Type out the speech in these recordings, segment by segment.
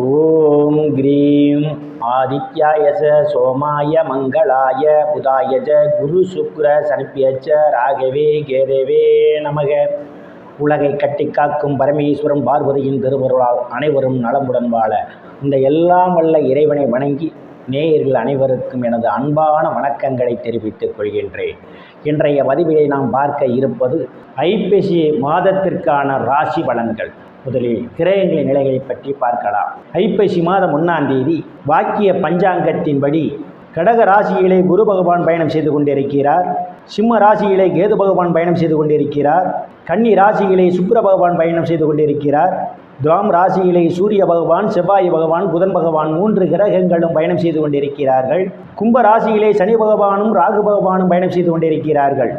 ஓம் cream. ஆதித்யாய ச சோமாய மங்களாய புதாய ச குரு சுக்ர சனிப்பியச்ச ராகவே கேதவே நமக. உலகை கட்டி காக்கும் பரமேஸ்வரம் பார்வதியின் திருவருளால் அனைவரும் நலமுடன் வாழ. இந்த எல்லாம் வல்ல இறைவனை வணங்கி நேயர்கள் அனைவருக்கும் எனது அன்பான வணக்கங்களை தெரிவித்துக் கொள்கின்றேன். இன்றைய பதிவிலை நாம் பார்க்க இருப்பது ஐப்பசி மாதத்திற்கான ராசி பலன்கள். முதலில் கிரகங்களின் நிலைகளை பற்றி பார்க்கலாம். ஐப்பசி மாதம் ஒன்றாம் தேதி வாக்கிய பஞ்சாங்கத்தின்படி கடக ராசியிலே குரு பகவான் பயணம் செய்து கொண்டிருக்கிறார். சிம்ம ராசியிலே கேது பகவான் பயணம் செய்து கொண்டிருக்கிறார். கன்னி ராசியிலே சுக்கர பகவான் பயணம் செய்து கொண்டிருக்கிறார். துவாம் ராசியிலே சூரிய பகவான் செவ்வாய் பகவான் புதன் பகவான் மூன்று கிரகங்களும் பயணம் செய்து கொண்டிருக்கிறார்கள். கும்ப ராசியிலே சனி பகவானும் ராகு பகவானும் பயணம் செய்து கொண்டிருக்கிறார்கள்.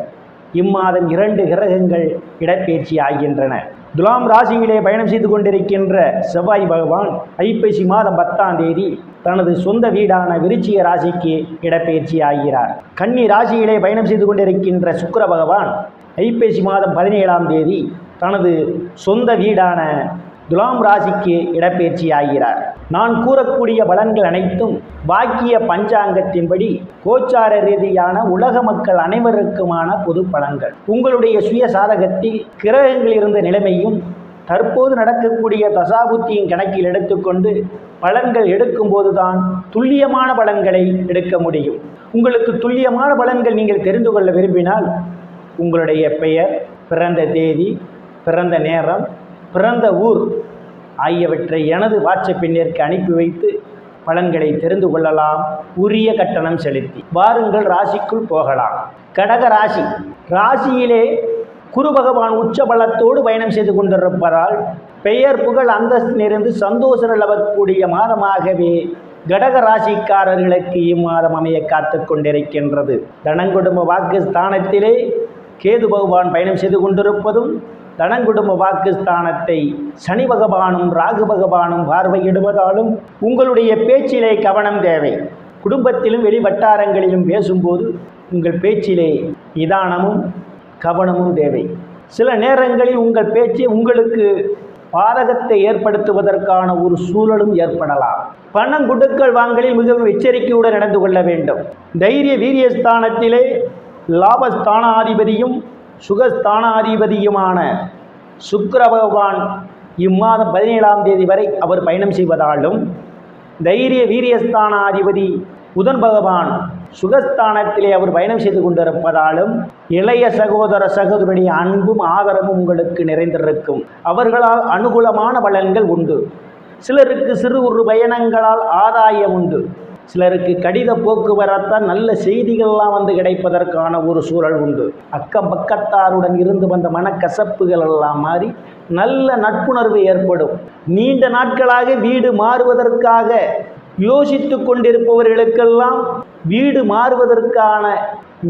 இம்மாதம் இரண்டு கிரகங்கள் இடப்பெயர்ச்சி ஆகின்றன. துலாம் ராசியிலே பயணம் செய்து கொண்டிருக்கின்ற செவ்வாய் பகவான் ஐப்பசி மாதம் பத்தாம் தேதி தனது சொந்த வீடான விருச்சிய ராசிக்கு இடப்பெயர்ச்சி ஆகிறார். கன்னி ராசியிலே பயணம் செய்து கொண்டிருக்கின்ற சுக்கர பகவான் ஐப்பசி மாதம் பதினேழாம் தேதி தனது சொந்த வீடான துலாம் ராசிக்கு இடப்பெயர்ச்சி ஆகிறார் நான் கூறக்கூடிய பலன்கள் அனைத்தும் வாக்கிய பஞ்சாங்கத்தின்படி கோச்சார ரீதியான உலக மக்கள் அனைவருக்குமான பொது பலன்கள். உங்களுடைய சுய சாதகத்தில் கிரகங்கள் இருந்த நிலைமையும் தற்போது நடக்கக்கூடிய தசாபுத்தியின் கணக்கில் எடுத்துக்கொண்டு பலன்கள் எடுக்கும்போது தான் துல்லியமான பலன்களை எடுக்க முடியும். உங்களுக்கு துல்லியமான பலன்கள் நீங்கள் தெரிந்து கொள்ள விரும்பினால் உங்களுடைய பெயர் பிறந்த தேதி பிறந்த நேரம் பிறந்த ஊர் ஆகியவற்றை எனது வாட்ஸ்அப் எண்ணிற்கு அனுப்பி வைத்து பலன்களை தெரிந்து கொள்ளலாம். உரிய கட்டணம் செலுத்தி வாருங்கள் ராசிக்குள் போகலாம். கடக ராசி. ராசியிலே குரு பகவான் உச்ச பலத்தோடு பயணம் செய்து கொண்டிருப்பதால் பெயர் புகழ் அந்தஸ்து நிறைந்து சந்தோஷம் நிலவக்கூடிய மாதமாகவே கடக ராசிக்காரர்களுக்கு இம்மாதம் அமைய காத்து கொண்டிருக்கின்றது. தனங்குடும்ப வாக்கு ஸ்தானத்திலே கேது பகவான் பயணம் செய்து கொண்டிருப்பதும் தனங்குடும்ப வாக்குஸ்தானத்தை சனி பகவானும் ராகு பகவானும் பார்வையிடுவதாலும் உங்களுடைய பேச்சிலே கவனம் தேவை. குடும்பத்திலும் வெளி வட்டாரங்களிலும் பேசும்போது உங்கள் பேச்சிலே நிதானமும் கவனமும் தேவை. சில நேரங்களில் உங்கள் பேச்சு உங்களுக்கு பாதகத்தை ஏற்படுத்துவதற்கான ஒரு சூழலும் ஏற்படலாம். பணம் குடுக்கல் வாங்கலில் மிகவும் எச்சரிக்கையுடன் நடந்து கொள்ள வேண்டும். தைரிய வீரியஸ்தானத்திலே லாபஸ்தானாதிபதியும் சுகஸ்தானாதிபதியுமான சுக்கர பகவான் இம்மாதம் பதினேழாம் தேதி வரை அவர் பயணம் செய்வதாலும் தைரிய வீரியஸ்தானாதிபதி புதன் பகவான் சுகஸ்தானத்திலே அவர் பயணம் செய்து கொண்டிருப்பதாலும் இளைய சகோதர சகோதரனுடைய அன்பும் ஆதரவும் உங்களுக்கு நிறைந்திருக்கும். அவர்களால் அனுகூலமான பலன்கள் உண்டு. சிலருக்கு சிறு ஒரு பயணங்களால் ஆதாயம் உண்டு. சிலருக்கு கடித போக்குவரத்தால் நல்ல செய்திகள்லாம் வந்து கிடைப்பதற்கான ஒரு சூழல் உண்டு. அக்கம் பக்கத்தாருடன் இருந்து வந்த மனக்கசப்புகள் எல்லாம் மாறி நல்ல நட்புணர்வு ஏற்படும். நீண்ட நாட்களாக வீடு மாறுவதற்காக யோசித்து கொண்டிருப்பவர்களுக்கெல்லாம் வீடு மாறுவதற்கான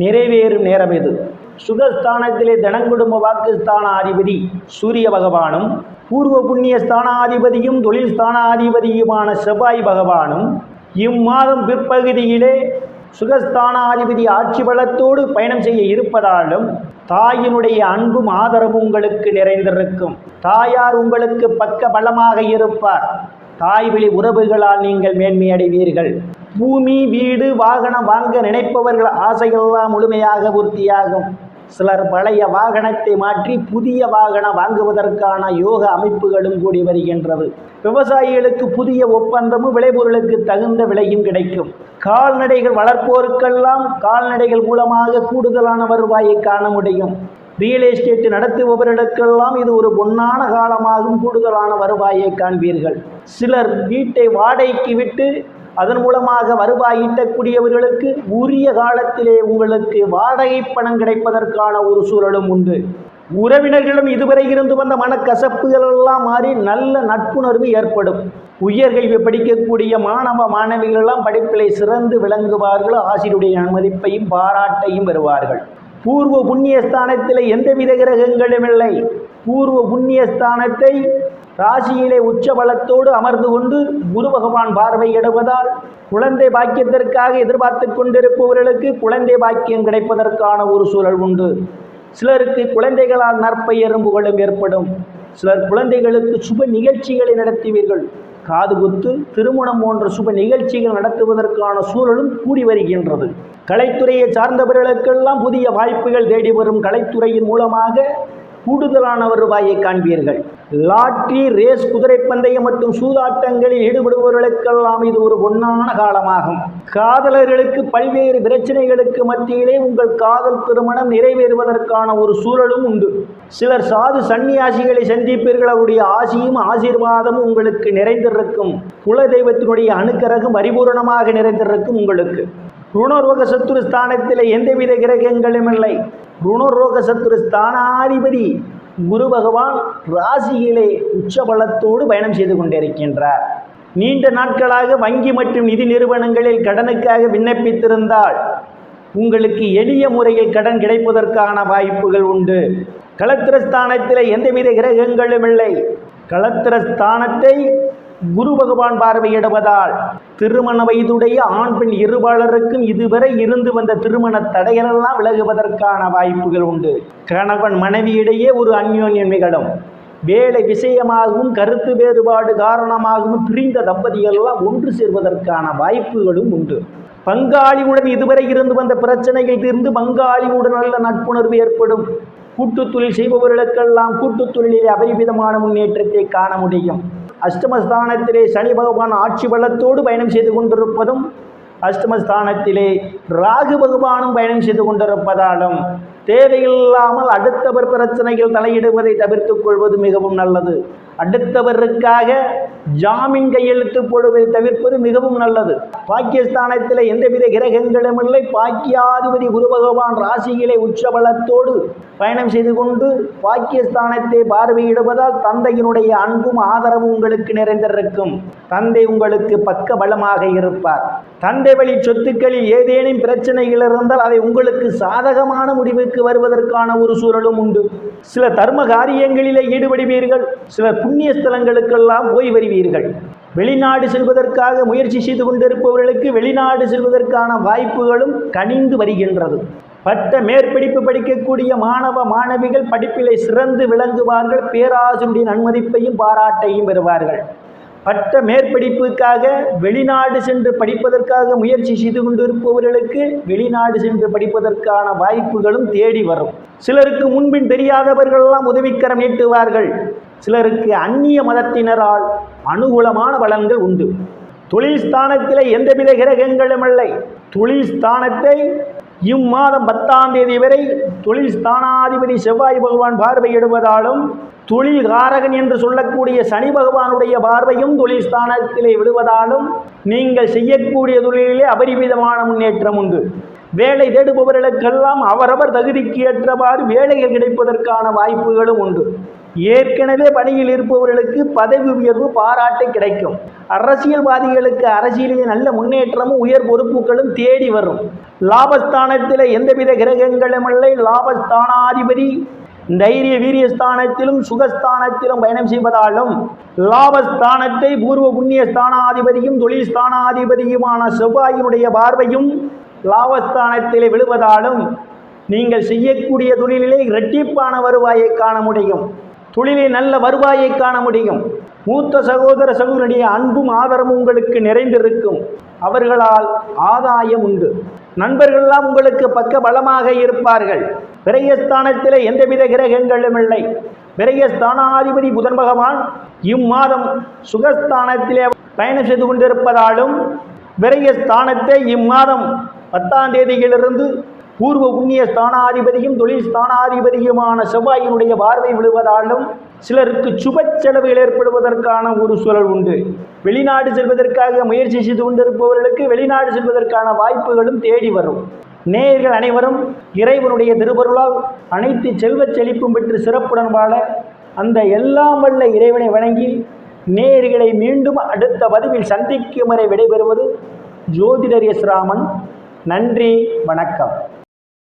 நிறைவேறும் நேரம் இது. சுகஸ்தானத்திலே தனங்குடும்ப வாக்குஸ்தானாதிபதி சூரிய பகவானும் பூர்வ புண்ணிய ஸ்தானாதிபதியும் தொழில் ஸ்தானாதிபதியுமான செவ்வாய் பகவானும் இம்மாதம் பிற்பகுதியிலே சுகஸ்தானாதிபதி ஆட்சி பலத்தோடு பயணம் செய்ய இருப்பதாலும் தாயினுடைய அன்பும் ஆதரவும் உங்களுக்கு நிறைந்திருக்கும். தாயார் உங்களுக்கு பக்க பலமாக இருப்பார். தாய் வழி உறவுகளால் நீங்கள் மேன்மையடைவீர்கள் பூமி வீடு வாகனம் வாங்க நினைப்பவர்கள் ஆசைகளெல்லாம் முழுமையாக பூர்த்தியாகும். சிலர் பழைய வாகனத்தை மாற்றி புதிய வாகனம் வாங்குவதற்கான யோக அமைப்புகளும் கூடி வருகின்றது. விவசாயிகளுக்கு புதிய ஒப்பந்தமும் விளைபொருளுக்கு தகுந்த விலையும் கிடைக்கும். கால்நடைகள் வளர்ப்போருக்கெல்லாம் கால்நடைகள் மூலமாக கூடுதலான வருவாயை காண முடியும். ரியல் எஸ்டேட் நடத்துபவர்களுக்கெல்லாம் இது ஒரு பொன்னான காலமாகும் கூடுதலான வருவாயை காண்பீர்கள். சிலர் வீட்டை வாடகைக்கு விட்டு அதன் மூலமாக வருவாய் ஈட்டக்கூடியவர்களுக்கு உரிய காலத்திலே உங்களுக்கு வாடகை பணம் கிடைப்பதற்கான ஒரு சூழலும் உண்டு. உறவினர்களும் இதுவரை இருந்து வந்த மனக்கசப்புகள் எல்லாம் மாறி நல்ல நட்புணர்வு ஏற்படும். உயர்கல்வி படிக்கக்கூடிய மாணவ மாணவிகளெல்லாம் படிப்பிலை சிறந்து விளங்குவார்கள். ஆசிரியருடைய அனுமதிப்பையும் பாராட்டையும் பெறுவார்கள். பூர்வ புண்ணியஸ்தானத்தில் எந்தவித கிரகங்களும் இல்லை. பூர்வ புண்ணியஸ்தானத்தை ராசியிலே உச்ச பலத்தோடு அமர்ந்து கொண்டு குரு பகவான் பார்வையிடுவதால் குழந்தை பாக்கியத்திற்காக எதிர்பார்த்து கொண்டிருப்பவர்களுக்கு குழந்தை பாக்கியம் கிடைப்பதற்கான ஒரு சூழல் உண்டு. சிலருக்கு குழந்தைகளால் நற்பெயரும் புகழும் ஏற்படும். சிலர் குழந்தைகளுக்கு சுப நிகழ்ச்சிகளை நடத்துவீர்கள். காது குத்து திருமணம் போன்ற சுப நிகழ்ச்சிகள் நடத்துவதற்கான சூழலும் கூடி வருகின்றது. கலைத்துறையை சார்ந்தவர்களுக்கெல்லாம் புதிய வாய்ப்புகள் தேடி வரும் கலைத்துறையின் மூலமாக கூடுதலான வருவாயை காண்பீர்கள். லாட்ரி ரேஸ் குதிரை பந்தயம் மற்றும் சூதாட்டங்களில் ஈடுபடுபவர்களுக்கெல்லாம் இது ஒரு பொன்னான காலமாகும். காதலர்களுக்கு பல்வேறு பிரச்சனைகளுக்கு மத்தியிலே உங்கள் காதல் திருமணம் நிறைவேறுவதற்கான ஒரு சூழலும் உண்டு. சிலர் சாது சன்னியாசிகளை சந்திப்பீர்கள் அவருடைய ஆசியும் ஆசீர்வாதமும் உங்களுக்கு நிறைந்திருக்கும். குலதெய்வத்தினுடைய அணுக்கரகம் பரிபூரணமாக நிறைந்திருக்கும் உங்களுக்கு. ருணரோக சத்துரு ஸ்தானத்தில் எந்தவித கிரகங்களும் இல்லை. ருணரோக சத்துரு ஸ்தானாதிபதி குரு பகவான் ராசியிலே உச்சபலத்தோடு பயணம் செய்து கொண்டிருக்கின்றார். நீண்ட நாட்களாக வங்கி மற்றும் நிதி நிறுவனங்களில் கடனுக்காக விண்ணப்பித்திருந்தால் உங்களுக்கு எளிய முறையில் கடன் கிடைப்பதற்கான வாய்ப்புகள் உண்டு. களத்திரஸ்தானத்தில் எந்தவித கிரகங்களும் இல்லை. களத்திரஸ்தானத்தை குரு பகவான் பார்வையிடுவதால் திருமண வயதுடைய ஆண் பெண் இருபாளருக்கும் இதுவரை இருந்து வந்த திருமண தடைகளெல்லாம் விலகுவதற்கான வாய்ப்புகள் உண்டு. கணவன் மனைவியிடையே ஒரு அந்யோன்யம் நிகழும். வேலை விஷயமாகவும் கருத்து வேறுபாடு காரணமாகவும் பிரிந்த தம்பதிகளெல்லாம் ஒன்று சேர்வதற்கான வாய்ப்புகளும் உண்டு. பங்காளியுடன் இதுவரை இருந்து வந்த பிரச்சனைகள் தீர்ந்து பங்காளியுடன் நல்ல நட்புணர்வு ஏற்படும். கூட்டுத் தொழில் செய்பவர்களுக்கெல்லாம் கூட்டுத் தொழிலில் அபரிமிதமான முன்னேற்றத்தை காண முடியும். அஷ்டமஸ்தானத்திலே சனி பகவான் ஆட்சி பலத்தோடு பயணம் செய்து கொண்டிருப்பதும் அஷ்டமஸ்தானத்திலே ராகு பகவானும் பயணம் செய்து கொண்டிருப்பதாலும் தேவையில்லாமல் அடுத்தவர் பிரச்சனைகள் தலையிடுவதை தவிர்த்துக் கொள்வது மிகவும் நல்லது. அடுத்தவருக்காக ஜாமீன் கையெழுத்து போடுவதை தவிர்ப்பது மிகவும் நல்லது. பாக்கியஸ்தானத்தில் எந்தவித கிரகங்களும் இல்லை. பாக்கியாதிபதி குரு பகவான் ராசியிலே உச்சபலத்தோடு பயணம் செய்து கொண்டு பாக்கியஸ்தானத்தை பார்வையிடுவதால் தந்தையினுடைய அன்பும் ஆதரவும் உங்களுக்கு நிறைந்திருக்கும். தந்தை உங்களுக்கு பக்க பலமாக இருப்பார். தந்தை வழி சொத்துக்களில் ஏதேனும் பிரச்சனைகள் இருந்தால் அவை உங்களுக்கு சாதகமான முடிவுக்கு வருவதற்கான ஒரு சூழலும் உண்டு. சில தர்ம காரியங்களிலே ஈடுபடுவீர்கள். சில புண்ணிய ஸ்தலங்களுக்கெல்லாம் போய் வருவீர்கள். வெளிநாடு செல்வதற்காக முயற்சி செய்து கொண்டிருப்பவர்களுக்கு வெளிநாடு செல்வதற்கான வாய்ப்புகளும் கனிந்து வருகின்றது. பட்ட மேற்படிப்பு படிக்கக்கூடிய மாணவ மாணவிகள் படிப்பிலே சிறந்து விளங்குவார்கள். பேராசிரியரின் அனுமதிப்பையும் பாராட்டையும் பெறுவார்கள். பட்ட மேற்படிப்புக்காக வெளிநாடு சென்று படிப்பதற்காக முயற்சி செய்து கொண்டிருப்பவர்களுக்கு வெளிநாடு சென்று படிப்பதற்கான வாய்ப்புகளும் தேடி வரும். சிலருக்கு முன்பின் தெரியாதவர்களெல்லாம் உதவிக்கரம் நீட்டுவார்கள். சிலருக்கு அந்நிய மதத்தினரால் அனுகூலமான பலன்கள் உண்டு. தொழில் ஸ்தானத்தில் எந்தவித கிரகங்களும் இல்லை. தொழில் ஸ்தானத்தை இம்மாதம் பத்தாம் தேதி வரை தொழில் ஸ்தானாதிபதி செவ்வாய் பகவான் பார்வையிடுவதாலும் தொழில் காரகன் என்று சொல்லக்கூடிய சனி பகவானுடைய பார்வையும் தொழில் ஸ்தானத்திலே விடுவதாலும் நீங்கள் செய்யக்கூடிய தொழிலிலே அபரிமிதமான முன்னேற்றம் உண்டு. வேலை தேடுபவர்களுக்கெல்லாம் அவரவர் தகுதிக்கு ஏற்றவாறு வேலைகள் கிடைப்பதற்கான வாய்ப்புகளும் உண்டு. ஏற்கனவே பணியில் இருப்பவர்களுக்கு பதவி உயர்வு பாராட்டு கிடைக்கும். அரசியல்வாதிகளுக்கு அரசியலில் நல்ல முன்னேற்றமும் உயர் பொறுப்புகளும் தேடி வரும். லாபஸ்தானத்தில் எந்தவித கிரகங்களும் இல்லை. லாபஸ்தானாதிபதி தைரிய வீரியஸ்தானத்திலும் சுகஸ்தானத்திலும் பயணம் செய்வதாலும் லாபஸ்தானத்தை பூர்வ புண்ணிய ஸ்தானாதிபதியும் தொழில் ஸ்தானாதிபதியுமான செவ்வாயினுடைய பார்வையும் லாபஸ்தானத்திலே விழுவதாலும் நீங்கள் செய்யக்கூடிய தொழிலிலே இரட்டிப்பான வருவாயை காண முடியும். தொழிலில் நல்ல வருவாயை காண முடியும். மூத்த சகோதர சகோதரனுடைய அன்பும் ஆதரவும் உங்களுக்கு நிறைந்திருக்கும். அவர்களால் ஆதாயம் உண்டு. நண்பர்கள்லாம் உங்களுக்கு பக்க பலமாக இருப்பார்கள். விரயஸ்தானத்தில் எந்தவித கிரகங்களும் இல்லை. விரயஸ்தானாதிபதி புதன் பகவான் இம்மாதம் சுகஸ்தானத்திலே பயணம் செய்து கொண்டிருப்பதாலும் விரயஸ்தானத்தை இம்மாதம் பத்தாம் தேதியிலிருந்து பூர்வ புண்ணிய ஸ்தானாதிபதியும் தொழில் ஸ்தானாதிபதியுமான செவ்வாயினுடைய பார்வை விழுவதாலும் சிலருக்கு சுப செலவுகள் ஏற்படுவதற்கான ஒரு சூழல் உண்டு. வெளிநாடு செல்வதற்காக முயற்சி செய்து கொண்டிருப்பவர்களுக்கு வெளிநாடு செல்வதற்கான வாய்ப்புகளும் தேடி வரும். நேயர்கள் அனைவரும் இறைவனுடைய திருவருளால் அனைத்து செல்வச் செழிப்பும் பெற்று சிறப்புடன் வாழ அந்த எல்லாம் வல்ல இறைவனை வணங்கி நேயர்களை மீண்டும் அடுத்த பதிவில் சந்திக்கும் வரை விடைபெறுவது ஜோதிடர் எஸ் ராமன். நன்றி வணக்கம்.